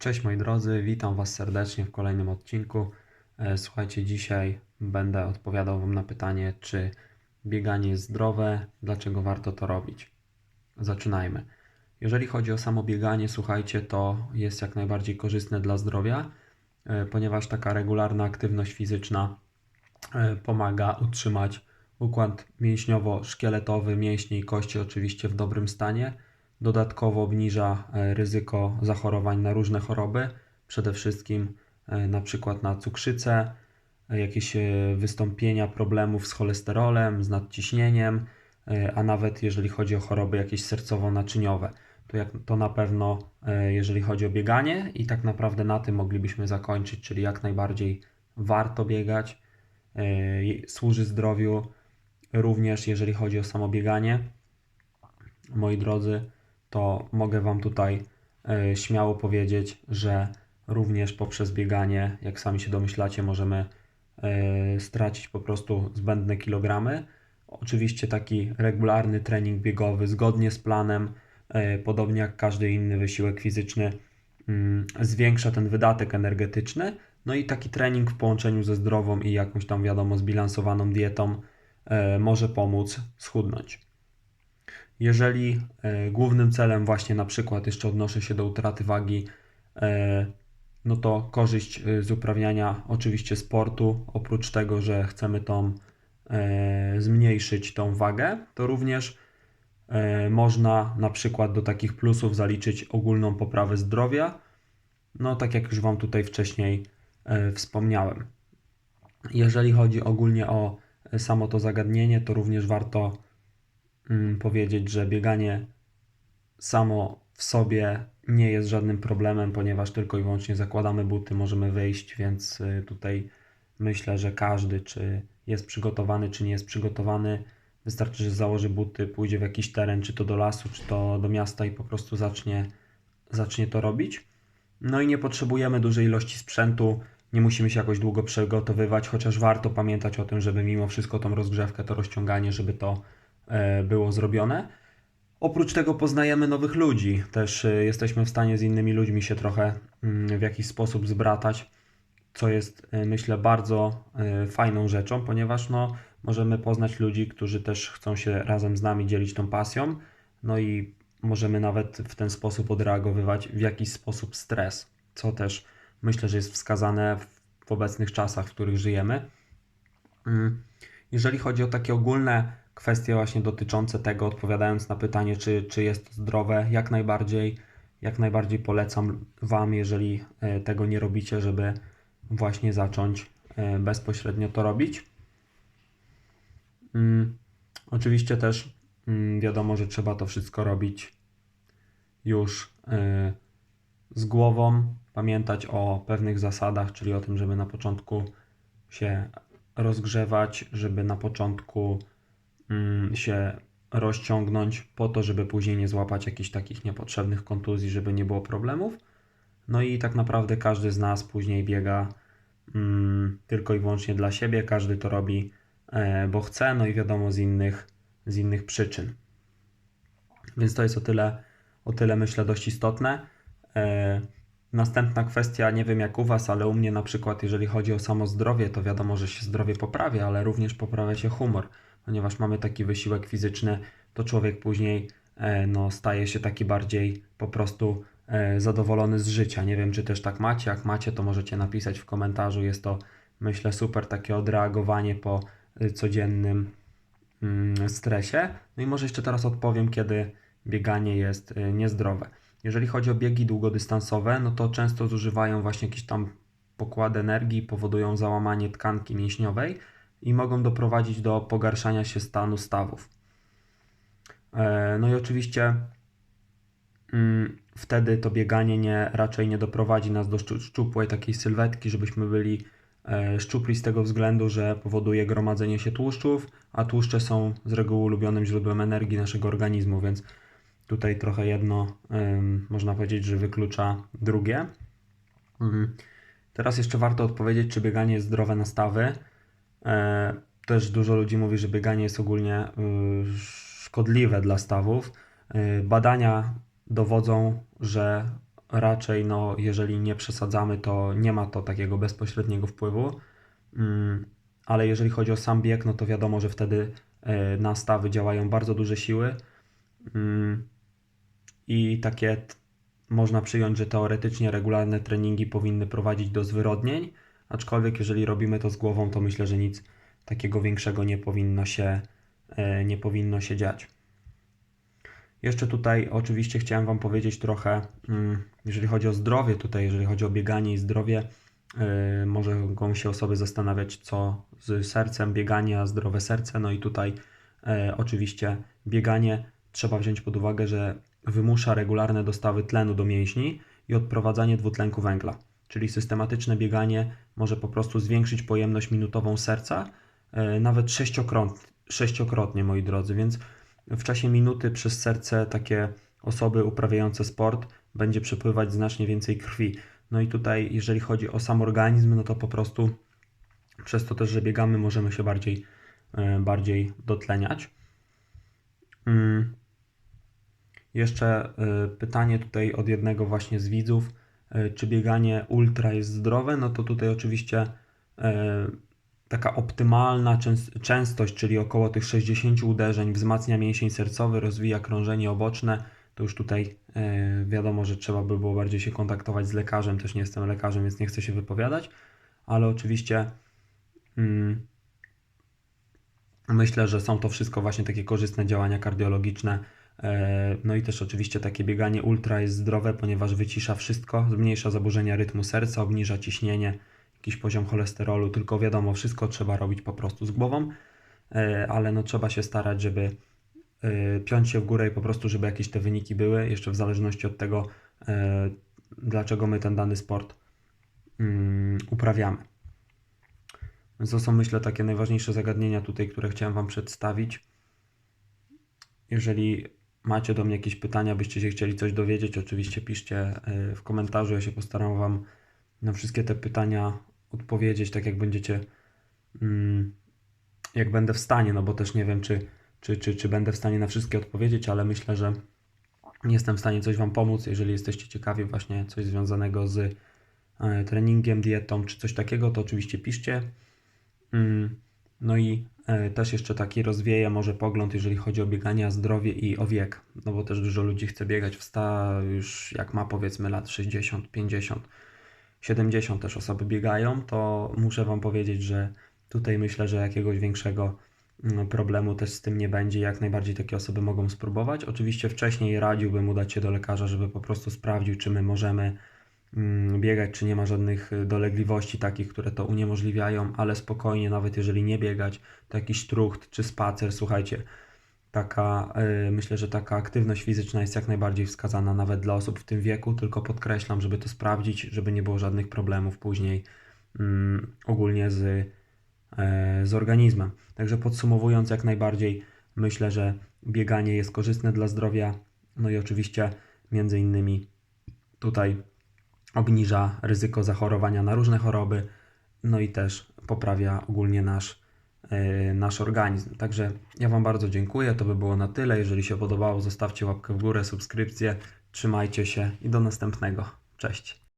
Cześć moi drodzy, witam Was serdecznie w kolejnym odcinku. E, Słuchajcie, dzisiaj będę odpowiadał Wam na pytanie, czy bieganie jest zdrowe, dlaczego warto to robić. Zaczynajmy. Jeżeli chodzi o samo bieganie, słuchajcie, to jest jak najbardziej korzystne dla zdrowia, e, ponieważ taka regularna aktywność fizyczna e, pomaga utrzymać układ mięśniowo-szkieletowy, mięśnie i kości oczywiście w dobrym stanie. Dodatkowo obniża e, ryzyko zachorowań na różne choroby, przede wszystkim e, na przykład na cukrzycę, e, jakieś wystąpienia problemów z cholesterolem, z nadciśnieniem, a nawet jeżeli chodzi o choroby jakieś sercowo-naczyniowe. To, jak, to na pewno jeżeli chodzi o bieganie i tak naprawdę na tym moglibyśmy zakończyć, czyli jak najbardziej warto biegać, służy zdrowiu, również jeżeli chodzi o samo bieganie. Moi drodzy, to mogę Wam tutaj e, śmiało powiedzieć, że również poprzez bieganie, jak sami się domyślacie, możemy e, stracić po prostu zbędne kilogramy. Oczywiście taki regularny trening biegowy zgodnie z planem, e, podobnie jak każdy inny wysiłek fizyczny, mm, zwiększa ten wydatek energetyczny. No i taki trening w połączeniu ze zdrową i jakąś tam wiadomo zbilansowaną dietą może pomóc schudnąć. Jeżeli e, głównym celem właśnie na przykład jeszcze odnoszę się do utraty wagi, e, no to korzyść e, z uprawiania oczywiście sportu, oprócz tego, że chcemy tą zmniejszyć tą wagę, to również można na przykład do takich plusów zaliczyć ogólną poprawę zdrowia, no tak jak już Wam tutaj wcześniej wspomniałem. Jeżeli chodzi ogólnie o samo to zagadnienie, to również warto powiedzieć, że bieganie samo w sobie nie jest żadnym problemem, ponieważ tylko i wyłącznie zakładamy buty, możemy wyjść, więc y, tutaj myślę, że każdy, czy jest przygotowany, czy nie jest przygotowany, wystarczy, że założy buty, pójdzie w jakiś teren, czy to do lasu, czy to do miasta i po prostu zacznie, zacznie to robić. No i nie potrzebujemy dużej ilości sprzętu, nie musimy się jakoś długo przygotowywać, chociaż warto pamiętać o tym, żeby mimo wszystko tą rozgrzewkę, to rozciąganie, żeby to było zrobione. Oprócz tego poznajemy nowych ludzi, też e, jesteśmy w stanie z innymi ludźmi się trochę mm, w jakiś sposób zbratać, co jest e, myślę bardzo e, fajną rzeczą, ponieważ no, możemy poznać ludzi, którzy też chcą się razem z nami dzielić tą pasją, no i możemy nawet w ten sposób odreagowywać w jakiś sposób stres, co też myślę, że jest wskazane w, w obecnych czasach, w których żyjemy. Mm, Jeżeli chodzi o takie ogólne kwestie właśnie dotyczące tego, odpowiadając na pytanie, czy, czy jest to zdrowe, jak najbardziej, jak najbardziej polecam Wam, jeżeli e, tego nie robicie, żeby właśnie zacząć e, bezpośrednio to robić. Mm, Oczywiście też mm, wiadomo, że trzeba to wszystko robić już e, z głową, pamiętać o pewnych zasadach, czyli o tym, żeby na początku się rozgrzewać, żeby na początku się rozciągnąć po to, żeby później nie złapać jakichś takich niepotrzebnych kontuzji, żeby nie było problemów. No i tak naprawdę każdy z nas później biega mm, tylko i wyłącznie dla siebie, każdy to robi, e, bo chce, no i wiadomo z innych, z innych przyczyn. Więc to jest o tyle, o tyle myślę dość istotne. E, Następna kwestia, nie wiem jak u Was, ale u mnie na przykład, jeżeli chodzi o samo zdrowie, to wiadomo, że się zdrowie poprawia, ale również poprawia się humor, ponieważ mamy taki wysiłek fizyczny, to człowiek później e, no, staje się taki bardziej po prostu e, zadowolony z życia. Nie wiem, czy też tak macie. Jak macie, to możecie napisać w komentarzu. Jest to, myślę, super takie odreagowanie po y, codziennym mm, stresie. No i może jeszcze teraz odpowiem, kiedy bieganie jest niezdrowe. Jeżeli chodzi o biegi długodystansowe, no to często zużywają właśnie jakieś tam pokłady energii, powodują załamanie tkanki mięśniowej i mogą doprowadzić do pogarszania się stanu stawów. E, No i oczywiście mm, wtedy to bieganie nie, raczej nie doprowadzi nas do szczu- szczupłej takiej sylwetki, żebyśmy byli e, szczupli z tego względu, że powoduje gromadzenie się tłuszczów, a tłuszcze są z reguły ulubionym źródłem energii naszego organizmu, więc tutaj trochę jedno można powiedzieć, że wyklucza drugie. Mhm. Teraz jeszcze warto odpowiedzieć, czy bieganie jest zdrowe na stawy. E, też dużo ludzi mówi, że bieganie jest ogólnie y, szkodliwe dla stawów. Y, badania dowodzą, że raczej, no, jeżeli nie przesadzamy, to nie ma to takiego bezpośredniego wpływu. Mm, ale jeżeli chodzi o sam bieg, no to wiadomo, że wtedy e, na stawy działają bardzo duże siły. Mm, I takie można przyjąć, że teoretycznie regularne treningi powinny prowadzić do zwyrodnień, aczkolwiek jeżeli robimy to z głową, to myślę, że nic takiego większego nie powinno się, e, nie powinno się dziać. Jeszcze tutaj oczywiście chciałem Wam powiedzieć trochę, mm, jeżeli chodzi o zdrowie, tutaj jeżeli chodzi o bieganie i zdrowie, może mogą się osoby zastanawiać, co z sercem, bieganie, a zdrowe serce. No i tutaj e, oczywiście bieganie trzeba wziąć pod uwagę, że wymusza regularne dostawy tlenu do mięśni i odprowadzanie dwutlenku węgla. Czyli systematyczne bieganie może po prostu zwiększyć pojemność minutową serca, e, nawet sześciokrot, sześciokrotnie, moi drodzy, więc w czasie minuty przez serce takie osoby uprawiające sport będzie przepływać znacznie więcej krwi. No i tutaj, jeżeli chodzi o sam organizm, no to po prostu przez to też, że biegamy, możemy się bardziej, e, bardziej dotleniać. Mm. Jeszcze e, pytanie tutaj od jednego właśnie z widzów, czy bieganie ultra jest zdrowe? No to tutaj oczywiście e, taka optymalna częs- częstość, czyli około tych 60 uderzeń, wzmacnia mięsień sercowy, rozwija krążenie oboczne. To już tutaj e, wiadomo, że trzeba by było bardziej się kontaktować z lekarzem. Też nie jestem lekarzem, więc nie chcę się wypowiadać, ale oczywiście mm, myślę, że są to wszystko właśnie takie korzystne działania kardiologiczne. E, No i też oczywiście takie bieganie ultra jest zdrowe, ponieważ wycisza wszystko, zmniejsza zaburzenia rytmu serca, obniża ciśnienie, jakiś poziom cholesterolu, tylko wiadomo, wszystko trzeba robić po prostu z głową, e, ale no trzeba się starać, żeby e, piąć się w górę i po prostu, żeby jakieś te wyniki były, jeszcze w zależności od tego, dlaczego my ten dany sport mm, uprawiamy. Więc to są, myślę, takie najważniejsze zagadnienia tutaj, które chciałem Wam przedstawić. Jeżeli macie do mnie jakieś pytania, byście się chcieli coś dowiedzieć, oczywiście piszcie y, w komentarzu. Ja się postaram Wam na wszystkie te pytania odpowiedzieć, tak jak będziecie, mm, jak będę w stanie, no bo też nie wiem, czy, czy, czy, czy będę w stanie na wszystkie odpowiedzieć, ale myślę, że jestem w stanie coś Wam pomóc. Jeżeli jesteście ciekawi właśnie coś związanego z y, treningiem, dietą, czy coś takiego, to oczywiście piszcie. Mm, No i też jeszcze taki rozwieję może pogląd, jeżeli chodzi o bieganie, a zdrowie i o wiek. No bo też dużo ludzi chce biegać w sta już jak ma powiedzmy lat 60, 50, 70 też osoby biegają, to muszę Wam powiedzieć, że tutaj myślę, że jakiegoś większego mm, problemu też z tym nie będzie. Jak najbardziej takie osoby mogą spróbować. Oczywiście wcześniej radziłbym udać się do lekarza, żeby po prostu sprawdził, czy my możemy biegać, czy nie ma żadnych y, dolegliwości takich, które to uniemożliwiają, ale spokojnie, nawet jeżeli nie biegać, to jakiś trucht czy spacer, słuchajcie, taka, y, myślę, że taka aktywność fizyczna jest jak najbardziej wskazana nawet dla osób w tym wieku, tylko podkreślam, żeby to sprawdzić, żeby nie było żadnych problemów później mm, ogólnie z, e, z organizmem. Także podsumowując, jak najbardziej myślę, że bieganie jest korzystne dla zdrowia, no i oczywiście między innymi tutaj obniża ryzyko zachorowania na różne choroby, no i też poprawia ogólnie nasz, yy, nasz organizm. Także ja Wam bardzo dziękuję, to by było na tyle. Jeżeli się podobało, zostawcie łapkę w górę, subskrypcję, trzymajcie się i do następnego. Cześć.